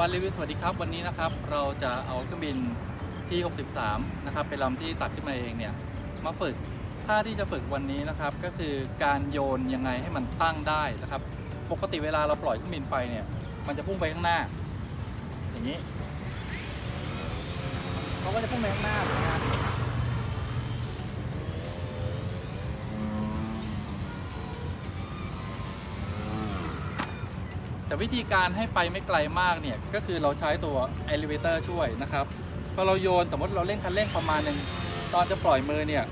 วันรีวิวสวัสดีครับวันนี้นะครับเราจะเอาเครื่องบินที่ 63 นะครับเป็นลำที่ตัดขึ้นมาเองเนี่ยมาฝึกท่าที่จะฝึกวันนี้นะครับก็คือการโยนยังไงให้มันตั้งได้นะครับ ปกติเวลาเราปล่อยเครื่องบินไปเนี่ยมันจะพุ่งไปข้างหน้า อย่างนี้เขาก็จะพุ่งไปข้างหน้านะฮะ แต่วิธีการให้ไปไม่ไกลมากเนี่ยก็คือเราใช้ตัว elevator ช่วยนะครับพอเราโยนสมมติเราเล่นคันเร่งประมาณหนึ่งตอนจะปล่อยมือเนี่ย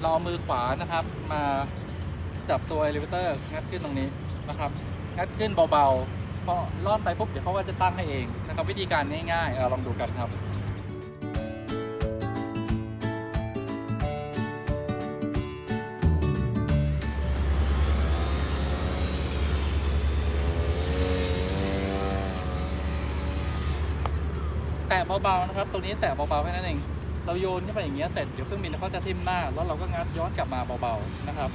เราเอามือขวานะครับ มาจับตัว elevator งัดขึ้นตรงนี้นะครับงัดขึ้นเบาๆพอล่อนไปปุ๊บเดี๋ยวเขาก็จะตั้งให้เองนะครับ วิธีการง่ายๆเอาลองดูกันครับ แตะเบาๆนะครับ ตรงนี้แตะเบาๆแค่นั้นเอง เราโยนขึ้นไปอย่างเงี้ยเสร็จเดี๋ยวเครื่องบินเขาจะทิ่มหน้า แล้วเราก็งัดย้อนกลับมาเบาๆนะครับ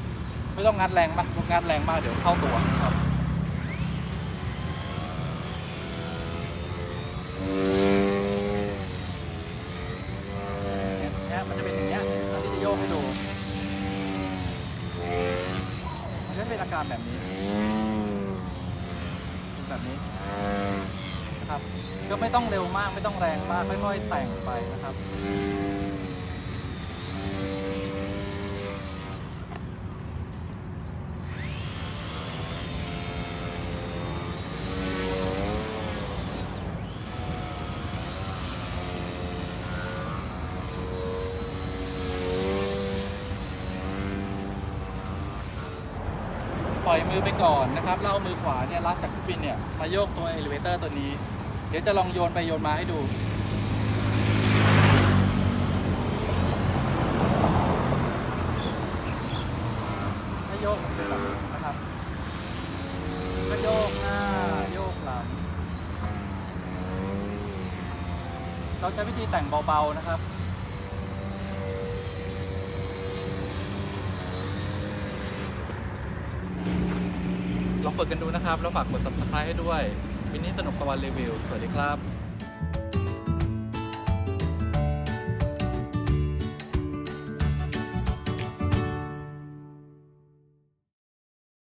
ไม่ต้องงัดแรงมากงัดแรงมากเดี๋ยวเข้าตัวครับนี่มันจะเป็นอย่างเงี้ยเราที่จะโยกให้ดู มันจะเป็นอาการแบบนี้ แบบนี้ นะครับ ก็ไม่ต้องเร็วมากไม่ต้องแรงมากค่อยๆแต่งไปนะครับปล่อยมือไปก่อนนะครับแล้วเอามือขวาเนี่ยรับจากผู้บินเนี่ยมาโยกตัวเอลิเวเตอร์ตัวนี้ ดี๋ยวจะลองโยนไปโยนมาให้ดู ถ้าโยกมันเป็นแบบนี้นะครับก็โยกหน้าโยกหลัง เราใช้วิธีแต่งเบาๆนะครับลองฝึกกันดูนะครับ แล้วฝากกด subscribe ให้ด้วย วินนี่สนุกตะวันรีวิว สวัสดีครับ